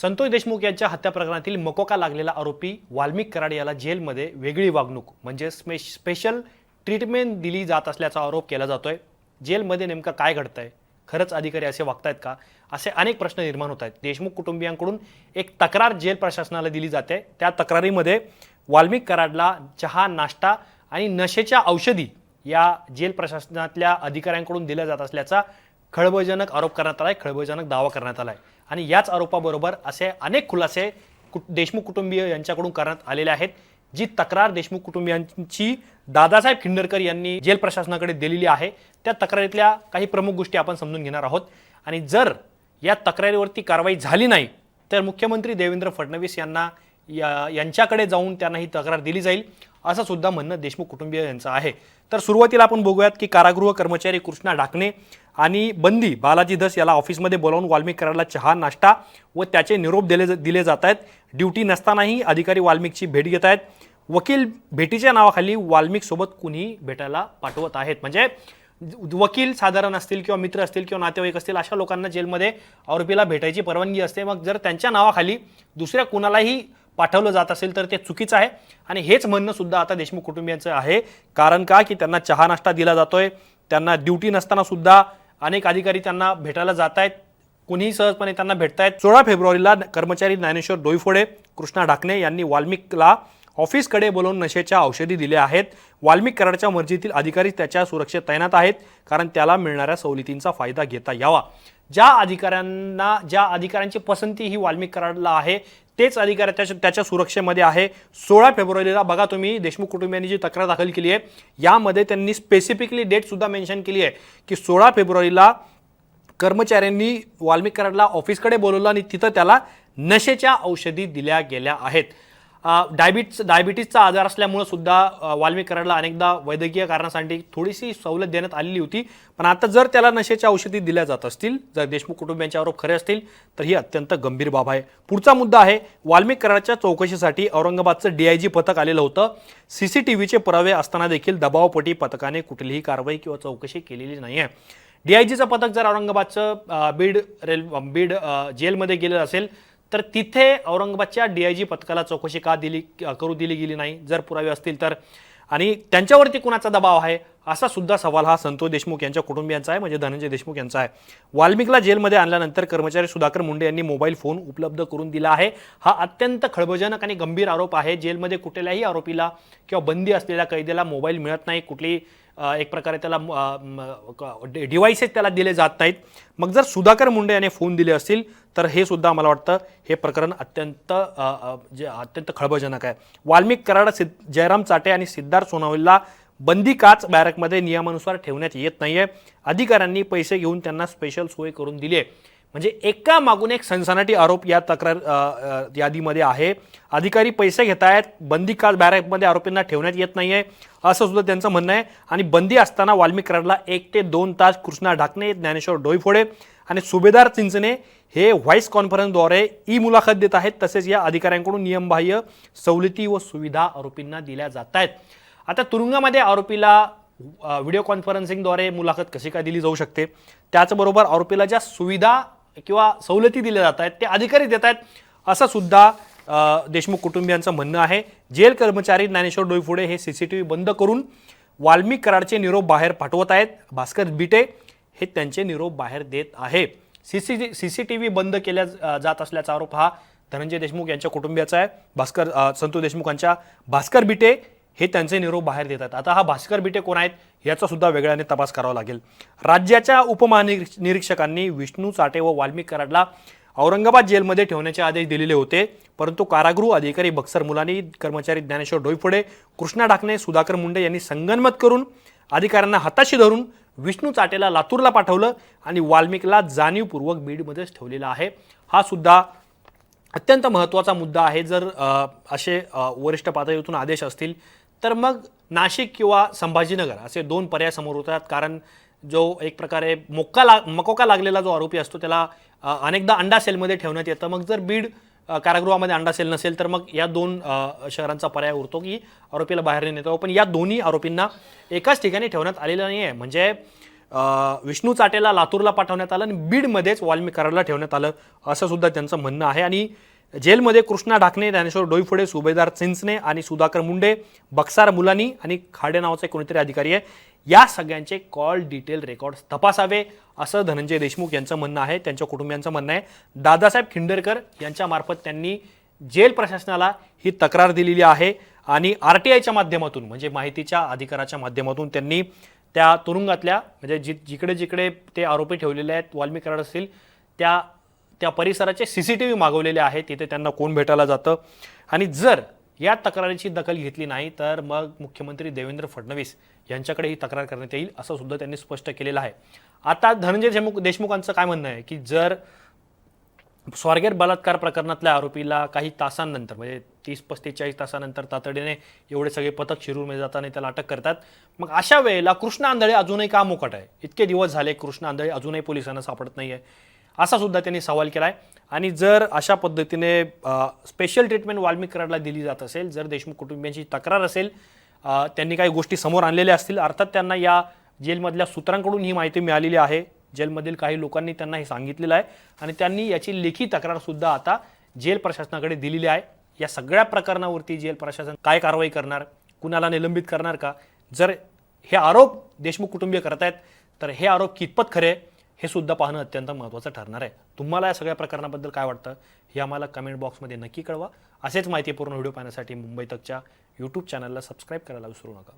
संतोष देशमुख यांच्या हत्या प्रकरणातील मकोका लागलेला आरोपी वाल्मिक कराड याला जेलमध्ये वेगळी वागणूक म्हणजे स्मे स्पेशल ट्रीटमेंट दिली जात असल्याचा आरोप केला जातोय. जेलमध्ये नेमकं काय घडतंय? खरंच अधिकारी असे वागतायत का? असे अनेक प्रश्न निर्माण होत आहेत. देशमुख कुटुंबियांकडून एक तक्रार जेल प्रशासनाला दिली जाते. त्या तक्रारीमध्ये वाल्मिक कराडला चहा नाश्ता आणि नशेच्या औषधी या जेल प्रशासनातल्या अधिकाऱ्यांकडून दिल्या जात असल्याचा खळबळजनक आरोप करण्यात आलाय खळबळजनक दावा करण्यात आला आहे आणि याच आरोपाबरोबर असे अनेक खुलासे कु देशमुख कुटुंबीय यांच्याकडून करण्यात आलेले आहेत जी तक्रार देशमुख कुटुंबियांची दादासाहेब खिंडरकर यांनी जेल प्रशासनाकडे दिलेली आहे. त्या तक्रारीतल्या काही प्रमुख गोष्टी आपण समजून घेणार आहोत. आणि जर या तक्रारीवरती कारवाई झाली नाही तर मुख्यमंत्री देवेंद्र फडणवीस यांना या यांच्याकडे जाऊन त्यांना ही तक्रार दिली जाईल. असं सुद्धा म्हणणं देशमुख कुटुंबीय यांचं आहे. तर सुरुवातीला आपण बघूयात की कारागृह कर्मचारी कृष्णा ढाकणे आणि बंदी बालाजी धस याला ऑफिसमध्ये बोलावून वाल्मिक कराडला चहा नाश्ता व त्याचे निरोप दिले दिले जात आहेत. ड्युटी नसतानाही अधिकारी वाल्मिकची भेट घेत आहेत. वकील भेटीच्या नावाखाली वाल्मिकसोबत कुणीही भेटायला पाठवत आहेत. म्हणजे वकील साधारण असतील किंवा मित्र असतील किंवा नातेवाईक असतील अशा लोकांना जेलमध्ये आरोपीला भेटायची परवानगी असते. मग जर त्यांच्या नावाखाली दुसऱ्या कुणालाही पाठवलं जात असेल तर ते चुकीचं आहे. आणि हेच म्हणणं सुद्धा आता देशमुख कुटुंबियांचं आहे. कारण का? की त्यांना चहा नाश्ता दिला जातोय. त्यांना ड्युटी नसताना सुद्धा अनेक अधिकारी त्यांना भेटायला जात आहेत कुणीही सहजपणे त्यांना भेटतायत. सोळा फेब्रुवारीला कर्मचारी ज्ञानेश्वर डोईफोडे कृष्णा ढाकणे यांनी वाल्मिकला ऑफिसकडे बोलवून नशेच्या औषधी दिल्या आहेत. वाल्मिक कराडच्या मर्जीतील अधिकारी त्याच्या सुरक्षेत तैनात आहेत. कारण त्याला मिळणाऱ्या सवलतींचा फायदा घेता यावा. ज्या अधिकाऱ्यांना ज्या अधिकाऱ्यांची पसंती ही वाल्मिक कराडला आहे तेच अधिकार त्याच्या त्याच्या सुरक्षेमध्ये आहे. सोळा फेब्रुवारीला बघा तुम्ही देशमुख कुटुंबियांनी जी तक्रार दाखल केली आहे यामध्ये त्यांनी स्पेसिफिकली डेटसुद्धा मेन्शन केली आहे की सोळा फेब्रुवारीला कर्मचाऱ्यांनी वाल्मिक कराडला ऑफिसकडे बोलवलं आणि तिथं त्याला नशेच्या औषधी दिल्या गेल्या आहेत. डायबिटीस डायबिटीसचा आजार असल्यामुळं सुद्धा अ, अनेकदा वैद्यकीय कारणासाठी थोडीशी सवलत देण्यात आलेली होती. पण आता जर त्याला नशेच्या औषधी दिल्या जात असतील जर देशमुख कुटुंबियांचे आरोप खरे असतील तर ही अत्यंत गंभीर बाब आहे. पुढचा मुद्दा आहे वाल्मिक चौकशीसाठी औरंगाबादचं डीआयजी पथक आलेलं होतं. सीसीटीव्हीचे पुरावे असताना देखील दबावपटी पथकाने कुठलीही कारवाई किंवा चौकशी केलेली नाही आहे डीआयजीचं पथक जर औरंगाबादचं बीड रेल बीड जेलमध्ये गेलं असेल तर तिथे औरंगाबादच्या डी आय जी पथकाला चौकशी का दिली करू दिली गेली नाही? जर पुरावे असतील तर. आणि त्यांच्यावरती कुणाचा दबाव आहे? असा सुद्धा सवाल हा संतोष देशमुख यांच्या कुटुंबियांचा आहे म्हणजे धनंजय देशमुख यांचा आहे. वाल्मिकला जेलमध्ये आणल्यानंतर कर्मचारी सुधाकर मुंडे यांनी मोबाईल फोन उपलब्ध करून दिला आहे. हा अत्यंत खळबळजनक आणि गंभीर आरोप आहे. जेलमध्ये कुठल्याही आरोपीला किंवा बंदी असलेल्या कैद्याला मोबाईल मिळत नाही. कुठली एक प्रकारे त्याला डिव्हाइसेस त्याला दिले जात नाहीत. मग जर सुधाकर मुंडे याने फोन दिले असतील तर हे सुद्धा मला वाटतं हे प्रकरण अत्यंत जे अत्यंत खळबळजनक आहे. वाल्मिक कराड सिद्ध जयराम चाटे आणि सिद्धार्थ सोनावलीला बंदी काच बॅरकमध्ये नियमानुसार ठेवण्यात येत नाहीये. अधिकाऱ्यांनी पैसे घेऊन त्यांना स्पेशल सोय करून दिली आहे म्हणजे एका मागून एक सनसनाटी आरोप या तक्रार यादीमध्ये आहे. अधिकारी पैसे घेत आहेत बंदी काल बॅरकमध्ये आरोपींना ठेवण्यात येत नाही आहे असं सुद्धा त्यांचं म्हणणं आहे. आणि बंदी असताना वाल्मिक एक ते दोन तास कृष्णा ढाकणे ज्ञानेश्वर डोईफोडे आणि सुभेदार चिंचणे हे व्हॉइस कॉन्फरन्सद्वारे ई मुलाखत देत आहेत. तसेच या अधिकाऱ्यांकडून नियमबाह्य सवलती व सुविधा आरोपींना दिल्या जात आहेत. आता तुरुंगामध्ये आरोपीला व्हिडिओ कॉन्फरन्सिंगद्वारे मुलाखत कशी काय दिली जाऊ शकते? त्याचबरोबर आरोपीला ज्या सुविधा किंवा सवलती दिल्या जात आहेत ते अधिकारी देत आहेत असं सुद्धा देशमुख कुटुंबियांचं म्हणणं आहे. जेल कर्मचारी ज्ञानेश्वर डोईफुडे हे सी सी टी व्ही बंद करून वाल्मिक कराडचे निरोप बाहेर पाठवत आहेत. भास्कर बिटे हे त्यांचे निरोप बाहेर देत आहे. C C C C T V बंद केल्या जात असल्याचा आरोप हा धनंजय देशमुख यांच्या कुटुंबियाचा आहे. भास्कर संतू संतोष देशमुखांच्या. भास्कर बिटे हे त्यांचे निरोप बाहेर देतात. आता हा भास्कर बिटे कोण आहेत याचा सुद्धा वेगळ्याने तपास करावा लागेल. राज्याच्या उपमहानिरीक्षकांनी विष्णू चाटे व वाल्मिक कराडला औरंगाबाद जेलमध्ये ठेवण्याचे आदेश दिलेले होते परंतु कारागृह अधिकारी बक्सर मुलानी कर्मचारी ज्ञानेश्वर डोईफोडे कृष्णा ढाकणे सुधाकर मुंडे यांनी संगनमत करून अधिकाऱ्यांना हाताशी धरून विष्णू चाटेला लातूरला पाठवलं आणि वाल्मिकला जाणीवपूर्वक बीडमध्येच ठेवलेला आहे. हा सुद्धा अत्यंत महत्त्वाचा मुद्दा आहे. जर असे वरिष्ठ पातळीतून आदेश असतील तर मग नाशिक किंवा संभाजीनगर असे दोन पर्याय समोर होतात कारण जो एक प्रकारे मोक्का ला मकोका लागलेला जो आरोपी असतो त्याला अनेकदा अंडा सेलमध्ये ठेवण्यात येतं. मग जर बीड कारागृहामध्ये अंडा सेल नसेल तर मग या दोन शहरांचा पर्याय उरतो की आरोपीला बाहेर नेतो पण या दोन्ही आरोपींना एकाच ठिकाणी ठेवण्यात आलेलं नाही आहे म्हणजे विष्णू चाटेला लातूरला पाठवण्यात आलं आणि बीडमध्येच वाल्मिकाराला ठेवण्यात आलं असं सुद्धा त्यांचं म्हणणं आहे. आणि जेलमध्ये कृष्णा ढाकणे ज्ञानेश्वर डोईफोडे सुभेदार चिंचणे आणि सुधाकर मुंडे बक्सार मुलानी आणि खाडे नावाचा कोणीतरी अधिकारी आहे. या सगळ्यांचे कॉल डिटेल रेकॉर्ड तपासावे असं धनंजय देशमुख यांचं म्हणणं आहे त्यांच्या कुटुंबियांचं म्हणणं आहे. दादासाहेब खिंडेरकर यांच्यामार्फत त्यांनी जेल प्रशासनाला ही तक्रार दिलेली आहे आणि आर टी आयच्या माध्यमातून म्हणजे माहितीच्या अधिकाराच्या माध्यमातून त्यांनी त्या तुरुंगातल्या म्हणजे जि जिकडे जिकडे ते आरोपी ठेवलेले आहेत वाल्मिक कराड असतील त्या त्या परिसराचे सी सी टी व्ही मागवलेले आहेत तिथे त्यांना कोण भेटायला जातं? आणि जर या तक्रारीची दखल घेतली नाही तर मग मुख्यमंत्री देवेंद्र फडणवीस यांच्याकडे ही तक्रार करण्यात येईल असं सुद्धा त्यांनी स्पष्ट केलेलं आहे. आता धनंजय देशमुख देशमुखांचं काय म्हणणं आहे? की जर स्वारगेट बलात्कार प्रकरणातल्या आरोपीला काही तासांनंतर म्हणजे तीस पस्तीसचाळीस तासानंतर तातडीने एवढे सगळे पथक शिरूरमध्ये जाताना त्याला अटक करतात. मग अशा वेळेला कृष्ण आंधळे अजूनही का मुकट आहे? इतके दिवस झाले कृष्ण आंधळे अजूनही पोलिसांना सापडत नाही आहे असा सुद्धा त्यांनी सवाल केला आहे आणि जर अशा पद्धतीने स्पेशल ट्रीटमेंट वाल्मिक कराडला दिली जात असेल जर देशमुख कुटुंबियांची तक्रार असेल त्यांनी काही गोष्टी समोर आणलेल्या असतील अर्थात त्यांना या जेलमधल्या सूत्रांकडून ही माहिती मिळालेली आहे. जेलमधील काही लोकांनी त्यांना हे सांगितलेलं आहे. आणि त्यांनी याची लेखी तक्रारसुद्धा आता जेल प्रशासनाकडे दिलेली आहे. या सगळ्या प्रकरणावरती जेल प्रशासन काय कारवाई करणार? कुणाला निलंबित करणार का? जर हे आरोप देशमुख कुटुंबीय करतायत तर हे आरोप कितपत खरे? आहे, हे सुद्धा पाहणं अत्यंत महत्त्वाचं ठरणार आहे. तुम्हाला या सगळ्या प्रकरणाबद्दल काय वाटतं हे आम्हाला कमेंट बॉक्समध्ये नक्की कळवा. असेच माहितीपूर्ण व्हिडिओ पाहण्यासाठी मुंबई तकच्या यूट्यूब चॅनलला सबस्क्राईब करायला विसरू नका.